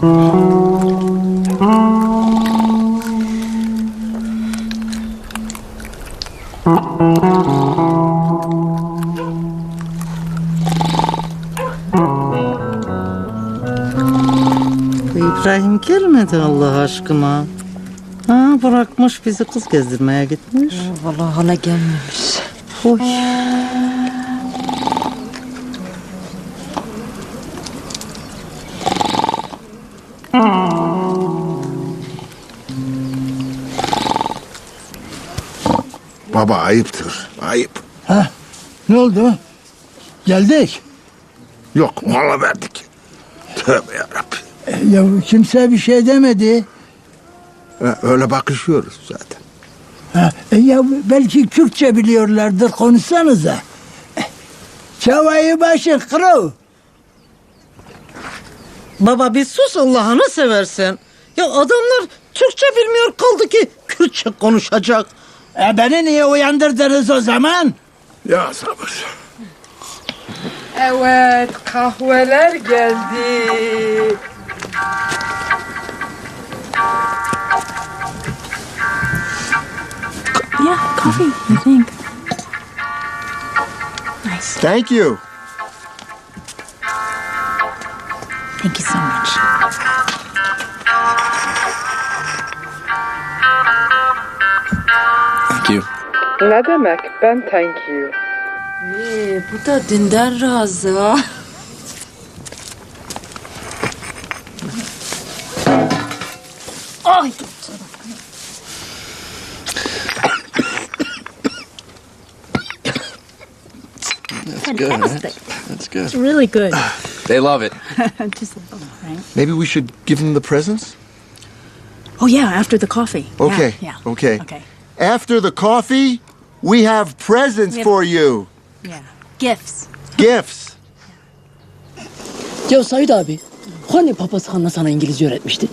İbrahim gelmedi Allah aşkına. Ha bırakmış bizi kız gezdirmeye gitmiş. Vallahi hala gelmemiş. Oy. Baba ayıptır. Ayıp. Ha? Ne oldu? Geldik. Yok mola verdik. Tövbe yarabbim. E, Ya kimse bir şey demedi. Ha, Öyle bakışıyoruz zaten. Ha, e, ya belki Kürtçe biliyorlardır konuşsanıza. Eh, Çavayı başı kırıl. Baba bir sus Allah'ını seversen. Ya adamlar Türkçe bilmiyor kaldı ki Kürtçe konuşacak. E, beni niye uyandırdınız o zaman? Ya sabır. Evet kahveler geldi. Yeah, coffee, I think. Nice. Thank you. Thank you so much. Thank you. Ne demek? Ben thank you. Ee, bu da dünden razı ha. Ay, fantastic. That's good. It's really good. They love it. Just, right? Maybe we should give them the presents? Oh yeah, after the coffee. Yeah, Okay, Yeah. okay. Okay. After the coffee, we have presents We have- for you. Yeah. Gifts. Gifts. Ya Said abi, hani papası Hanna sana İngilizce öğretmişti?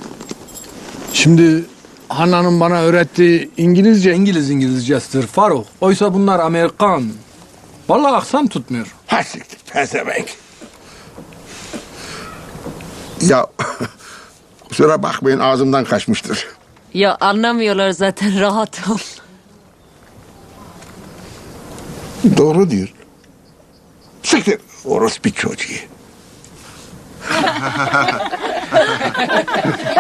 Şimdi Hanna'nın bana öğrettiği İngilizce İngiliz İngilizcesidir Faruk. Oysa bunlar Amerikan. Vallahi aksan tutmuyor. Ha siktir pezevenk. Ya kusura bakmayın ağzımdan kaçmıştır. Ya anlamıyorlar zaten rahat ol. Doğru diyor. Siktir orospu çocuğu.